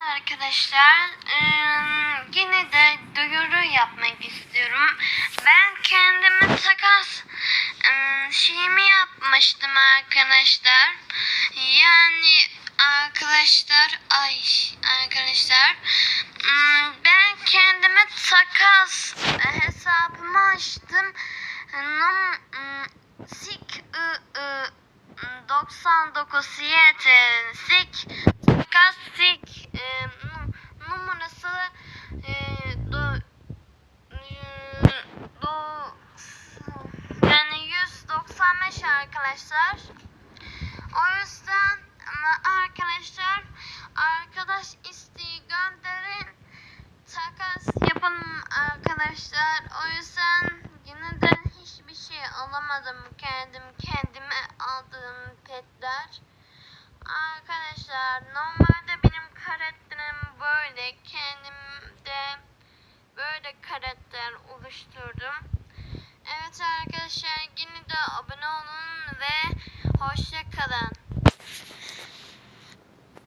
Arkadaşlar eee, yine de duyuru yapmak istiyorum. Ben kendime takas eee, şeyimi yapmıştım arkadaşlar. Yani arkadaşlar ay arkadaşlar hmm, ben kendime takas hesabımı açtım. Num, hmm, sik ı, ı, 99 YT 195 arkadaşlar. O yüzden arkadaşlar arkadaş isteği gönderin takas yapın arkadaşlar. O yüzden yine de hiçbir şey alamadım kendim kendime aldığım petler. Arkadaşlar normalde benim karakterim böyle kendimde böyle karakter oluşturdum.